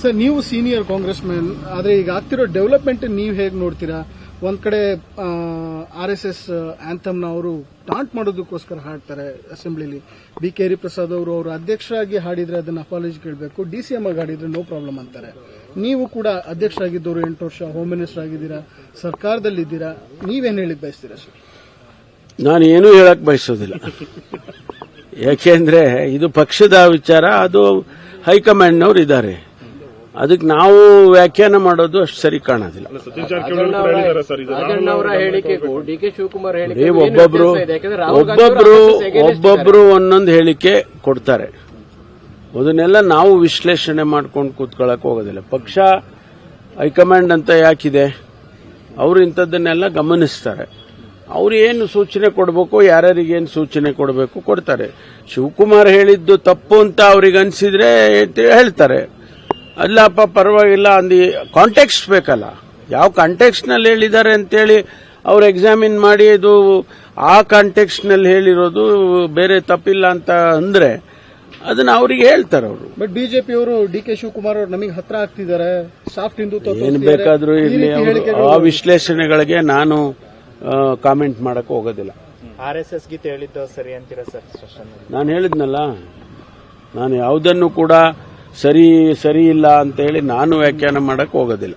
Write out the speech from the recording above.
Sir ನೀವು senior Congress man ಆದ್ರೆ ಈಗ ಆಗ್ತಿರೋ ಡೆವಲಪ್ಮೆಂಟ್ ನೀವು ಹೇಗೆ ನೋಡ್ತೀರಾ? ಒಂದ್ ಕಡೆ ಆರ್ ಎಸ್ ಎಸ್ ಆಂಥಮ್ನ ಅವರು ಟಾಂಟ್ ಮಾಡೋದಕ್ಕೋಸ್ಕರ ಹಾಡ್ತಾರೆ ಅಸೆಂಬ್ಲಿಲಿ ಬಿ ಕೆ ಹರಿಪ್ರಸಾದ್ ಅವರು ಅವರು ಅಧ್ಯಕ್ಷರಾಗಿ ಹಾಡಿದ್ರೆ ಅದನ್ನ ಅಪಾಲಜಿ ಕೇಳಬೇಕು. ಡಿ ಸಿ ಎಂ ಆಗಿ ಹಾಡಿದ್ರೆ ನೋ ಪ್ರಾಬ್ಲಮ್ ಅಂತಾರೆ. ನೀವು ಕೂಡ ಅಧ್ಯಕ್ಷರಾಗಿದ್ದವರು ಎಂಟು ವರ್ಷ ಹೋಮ್ ಮಿನಿಸ್ಟರ್ ಆಗಿದ್ದೀರಾ, ಸರ್ಕಾರದಲ್ಲಿದ್ದೀರಾ, ನೀವೇನು ಹೇಳಿ ಬಯಸ್ತೀರಾ ಸರ್ ನಾನು ಏನೂ ಹೇಳಕ್ ಬಯಸೋದಿಲ್ಲ. ಯಾಕೆಂದ್ರೆ ಇದು ಪಕ್ಷದ ವಿಚಾರ, ಅದು ಹೈಕಮಾಂಡ್ನವ್ರು ಇದ್ದಾರೆ. ಅದಕ್ಕೆ ನಾವು ವ್ಯಾಖ್ಯಾನ ಮಾಡೋದು ಅಷ್ಟು ಸರಿ ಕಾಣೋದಿಲ್ಲ. ಒಬ್ಬೊಬ್ರು ಒಬ್ಬೊಬ್ರು ಒಬ್ಬೊಬ್ರು ಒಂದೊಂದು ಹೇಳಿಕೆ ಕೊಡ್ತಾರೆ. ಅದನ್ನೆಲ್ಲ ನಾವು ವಿಶ್ಲೇಷಣೆ ಮಾಡ್ಕೊಂಡು ಕೂತ್ಕೊಳ್ಳಕ್ ಹೋಗೋದಿಲ್ಲ. ಪಕ್ಷ ಹೈಕಮಾಂಡ್ ಅಂತ ಯಾಕಿದೆ? ಅವರು ಇಂಥದ್ದನ್ನೆಲ್ಲ ಗಮನಿಸ್ತಾರೆ. ಅವ್ರು ಏನು ಸೂಚನೆ ಕೊಡಬೇಕು ಯಾರ್ಯಾರಿಗೆ ಏನು ಸೂಚನೆ ಕೊಡಬೇಕು ಕೊಡ್ತಾರೆ. ಶಿವಕುಮಾರ್ ಹೇಳಿದ್ದು ತಪ್ಪು ಅಂತ ಅವ್ರಿಗೆ ಅನ್ಸಿದ್ರೆ ಹೇಳ್ತಾರೆ. ಅಲ್ಲಪ್ಪ ಪರವಾಗಿಲ್ಲ ಅಂದಿ ಕಾಂಟೆಕ್ಸ್ಟ್ ಬೇಕಲ್ಲ. ಯಾವ ಕಾಂಟೆಕ್ಸ್ಟ್ನಲ್ಲಿ ಹೇಳಿದ್ದಾರೆ ಅಂತೇಳಿ ಅವ್ರು ಎಕ್ಸಾಮಿನ್ ಮಾಡಿ ಇದು ಆ ಕಾಂಟೆಕ್ಸ್ಟ್ನಲ್ಲಿ ಹೇಳಿರೋದು ಬೇರೆ ತಪ್ಪಿಲ್ಲ ಅಂತ ಅಂದ್ರೆ ಅದನ್ನ ಅವ್ರಿಗೆ ಹೇಳ್ತಾರೆ ಅವರು. ಬಟ್ ಬಿಜೆಪಿ ಅವರು ಡಿ ಕೆ ಶಿವಕುಮಾರ್ ಅವರು ನಮಗೆ ಹತ್ರ ಆಗ್ತಿದ್ದಾರೆ. ಸಾಫ್ಟ್ ಹಿಂದುತ್ವ ಏನು ಬೇಕಾದರೂ ಇಲ್ಲಿ ಆ ವಿಶ್ಲೇಷಣೆಗಳಿಗೆ ನಾನು ಕಾಮೆಂಟ್ ಮಾಡಕ್ ಹೋಗೋದಿಲ್ಲ. ಆರ್ ಎಸ್ ಎಸ್ ಗೀತೆ ಹೇಳಿದ್ದು ಸರಿ ಅಂತೀರಾ ಸರ್? ನಾನು ಹೇಳಿದ್ನಲ್ಲ ನಾನು ಯಾವುದನ್ನು ಕೂಡ ಸರಿ ಸರಿ ಇಲ್ಲ ಅಂತ ಹೇಳಿ ನಾನು ವ್ಯಾಖ್ಯಾನ ಮಾಡಕ್ ಹೋಗೋದಿಲ್ಲ.